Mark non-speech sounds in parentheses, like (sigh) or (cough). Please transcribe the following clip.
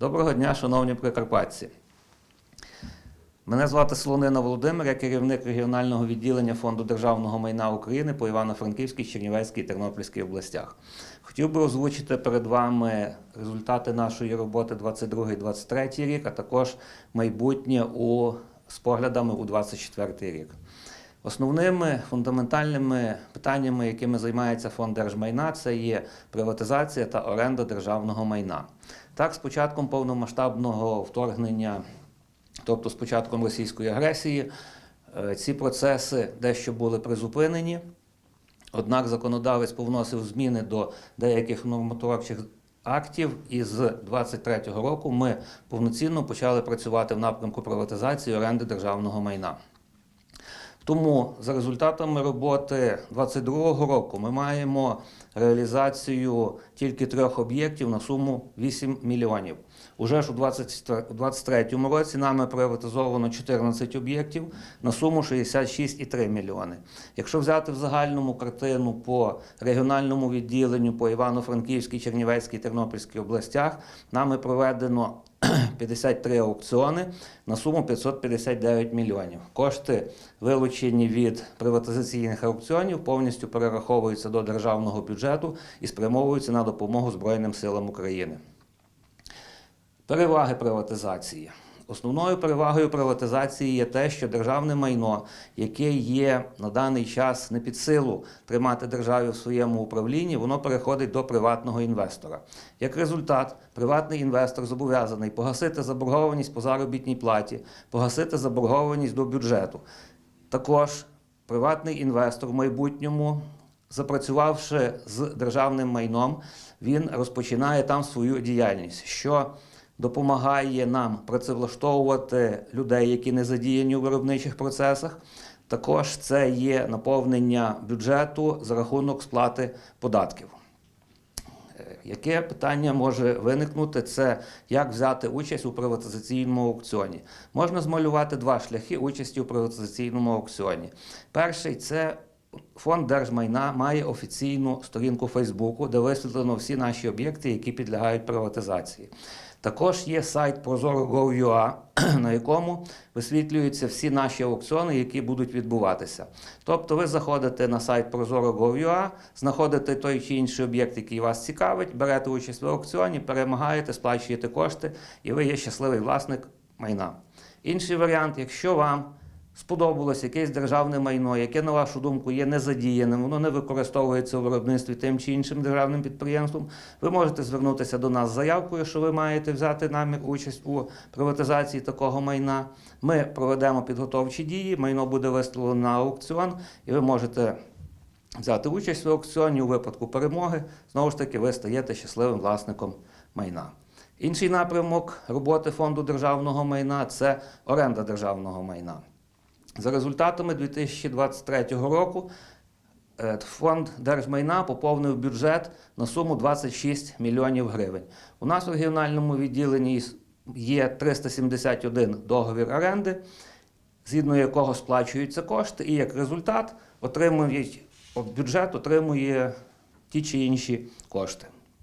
Доброго дня, шановні прикарпатці. Мене звати Солонина Володимир, я керівник регіонального відділення Фонду державного майна України по Івано-Франківській, Чернівецькій і Тернопільській областях. Хотів би озвучити перед вами результати нашої роботи 22-23 рік, а також майбутнє у, з поглядами у 24 рік. Основними фундаментальними питаннями, якими займається фонд держмайна, це є приватизація та оренда державного майна. Так, з початком повномасштабного вторгнення, тобто з початком російської агресії, е, ці процеси дещо були призупинені. Однак законодавець повносив зміни до деяких нормотворчих актів, і з 2023 року ми повноцінно почали працювати в напрямку приватизації оренди державного майна. Тому за результатами роботи 2022 року ми маємо реалізацію тільки трьох об'єктів на суму 8 мільйонів. Уже ж у 2023 році нами приватизовано 14 об'єктів на суму 66,3 мільйони. Якщо взяти в загальному картину по регіональному відділенню по Івано-Франківській, Чернівецькій, Тернопільській областях, нами проведено (clears throat) 53 аукціони на суму 559 мільйонів. Кошти, вилучені від приватизаційних аукціонів, повністю перераховуються до державного бюджету і спрямовуються на допомогу Збройним силам України. Переваги приватизації. Основною перевагою приватизації є те, що державне майно, яке є на даний час не під силу тримати державі в своєму управлінні, воно переходить до приватного інвестора. Як результат, приватний інвестор зобов'язаний погасити заборгованість по заробітній платі, погасити заборгованість до бюджету. Також приватний інвестор в майбутньому, запрацювавши з державним майном, він розпочинає там свою діяльність. що допомагає нам працевлаштовувати людей, які не задіяні у виробничих процесах. Також це є наповнення бюджету за рахунок сплати податків. Е, Яке питання може виникнути? Це як взяти участь у приватизаційному аукціоні. Можна змалювати два шляхи участі у приватизаційному аукціоні. Перший це фонд держмайна має офіційну сторінку Фейсбуку, де висвітлено всі наші об'єкти, які підлягають приватизації. Також є сайт Prozoro.gov.ua, (clears throat) на якому висвітлюються всі наші аукціони, які будуть відбуватися. Тобто ви заходите на сайт Prozoro.gov.ua, знаходите той чи інший об'єкт, який вас цікавить, берете участь в аукціоні, перемагаєте, сплачуєте кошти, і ви є щасливий власник майна. Інший варіант, якщо вам сподобалось якесь державне майно, яке, на вашу думку, є незадіяним, воно не використовується у виробництві тим чи іншим державним підприємством, ви можете звернутися до нас з заявкою, що ви маєте взяти намір участь у приватизації такого майна. Ми проведемо підготовчі дії, майно буде виставлено на аукціон, і ви можете взяти участь в аукціоні у випадку перемоги. Знову ж таки, ви стаєте щасливим власником майна. Інший напрямок роботи фонду державного майна це оренда державного майна. За результатами 2023 року е, фонд держмайна поповнив бюджет на суму 26 мільйонів гривень. У нас в регіональному відділенні є 371 договір оренди, згідно якого сплачуються кошти, і як результат отримують бюджет отримує ті чи інші кошти.